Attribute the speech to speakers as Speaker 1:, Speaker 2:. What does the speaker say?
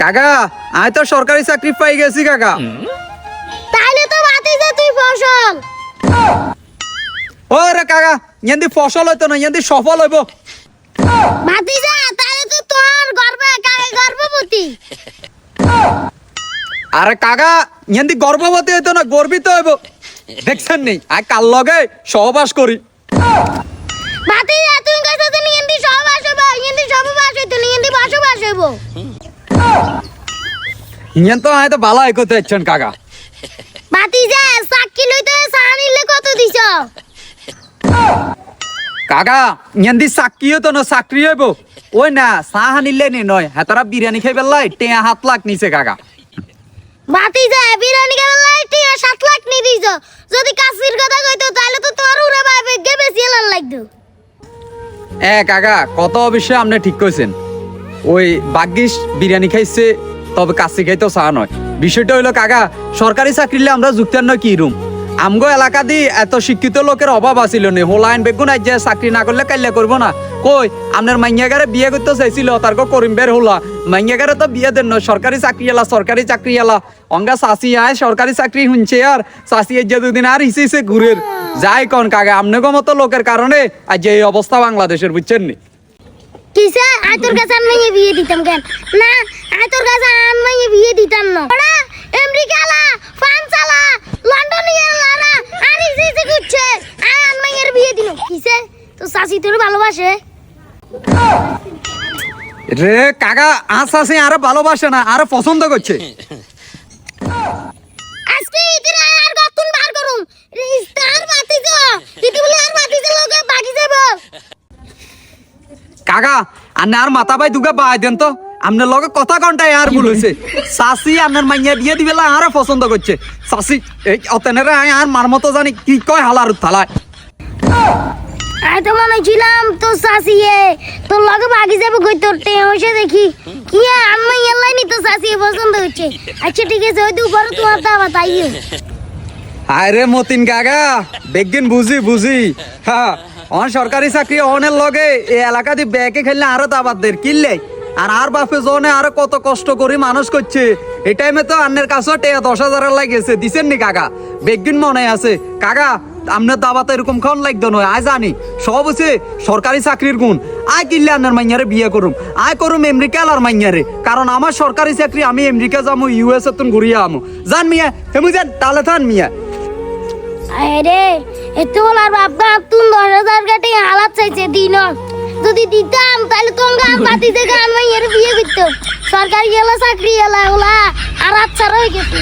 Speaker 1: কাকা আমি তো সরকারি চাকরি পাই গেছি কাকা।
Speaker 2: তাইলে তো তুই ফসল।
Speaker 1: ও রে কাকা ইয়ান্দি ফসল হইতো না ইয়ান্দি সফল হইব।
Speaker 2: বাতিজা তাইলে তো তোর গর্বে কাকে গর্ভবতী?
Speaker 1: আরে কাকা ইয়ান্দি গর্ভবতী হইতো না গর্বিত হইব। দেখছেন নেই আর কাল লগে সহবাস করি।
Speaker 2: বাতিজা তুই যে নিয়েন্দি সহবাস হইব সহবাস হইতো নিয়েন্দি বসবাস হইব।
Speaker 1: ইয়ান তো আমি তো ভালো করতে যাচ্ছেন কাকা?
Speaker 2: বাতিজা সাক্ষী লইতে সানিলে কত দিছ?
Speaker 1: কাকা ইয়ান্দি চাকরি হতো না চাকরি হইব? ওই না চাহ আনিলে নি নয়। হেতারা বিরিয়ানি খাই পেলাই টেয়া হাত লাখ নিছে কাকা।
Speaker 2: বাতিজা বিরিয়ানি খাবার লাইটি সাত লাখ নি দিছ। যদি কাশির কথা কইতো তাহলে তো তোর উড়ে ভাবে গে বেশি এলান লাগতো।
Speaker 1: এ কাকা কত অবশ্যই আপনি ঠিক কইছেন। ওই বাগ্যিস বিরিয়ানি খাইছে, তবে কাশি খাইতেও চা নয়। বিষয়টা হইল, কাকা, সরকারি চাকরিলে আমরা যুক্তান্ন কি রুম? আমগো এলাকা দি এত শিক্ষিত লোকের অভাব আছিল নি হোলাইন বেগুন আজ চাকরি না করলে কাইলে করব না। কই, আপনার মাইয়াগারে বিয়ে করতে চাইছিল তার করিম বের হলা। মাইয়াগারে তো বিয়ে দেন সরকারি চাকরি এলা সরকারি চাকরি এলা অঙ্গা চাষি আয়, সরকারি চাকরি শুনছে আর চাষি যে দুদিন আর হিসে হিসে ঘুরের। যাই কন, কাকা আপনাকে মতো লোকের কারণে আজ এই অবস্থা বাংলাদেশের, বুঝছেন নি?
Speaker 2: কিসে আই তোর কাছে আনমাইয়ে বিয়ে দিতাম কেন? না আই তোর কাছে আনমাইয়ে বিয়ে দিতাম না। ওরা আমেরিকা লা ফ্রান্স লা লন্ডন গেলা না আর ইসে ইসে করছে আই আনমাইয়ের বিয়ে দিন কিসে? তো সাসি তোর ভালোবাসে?
Speaker 1: রে, কাকা আসাসি আসে আরও ভালোবাসে না, আরও পছন্দ করছে। কাকা আনে আর মাথা ভাই দুগা বাই দেন তো। আপনার লগে কথা ঘন্টায় আর ভুল হয়েছে সাসি আপনার মাইয়া বিয়ে দিবে আরও পছন্দ করছে। সাসি এই অতেনেরে আর মার মতো জানি কি কয় হালার থালায়
Speaker 2: আই তো মনে ছিলাম তো এ তোর লগে বাকি যাব কই তোর টে হইছে দেখি। কি আনমাই এলাই নি তো শাশি পছন্দ হচ্ছে। আচ্ছা ঠিক আছে ওই উপরে তোমার দাওয়াত আইয়ে
Speaker 1: আয় রে মতিন কাকা বেগিন বুঝি বুঝি। হ্যাঁ অন সরকারি চাকরি অনের লগে এই এলাকা দিয়ে ব্যাকে খেললে আরও দাবাত দের কিনলে। আর আর বাপে জনে আরও কত কষ্ট করে মানুষ করছে। এই টাইমে তো আন্নের কাছেও টেয়া দশ হাজারের লাগেছে দিছেন নি কাকা? বেগিন মনে আছে। কাকা আপনার দাবাতে এরকম খন লাগতো নয় আয় জানি। সব হচ্ছে সরকারি চাকরির গুণ। আয় কিনলে আপনার মাইয়ারে বিয়ে করুম। আয় করুম আমেরিকা আর মাইয়ারে। কারণ আমার সরকারি চাকরি আমি আমেরিকা যাব ইউএস এ তুন ঘুরিয়ে আমো। জান মিয়া, হেমু যান, তাহলে থান মিয়া।
Speaker 2: আরে এত বলার বাপকা তুন দশ হাজার কাটে হালাত চাইছে দিন যদি দিতাম, তাহলে তোমরা বাতি থেকে আনবাই এর বিয়ে করতো। সরকারি এলা, চাকরি এলা, ওলা, আর আচ্ছা রয়ে গেছে।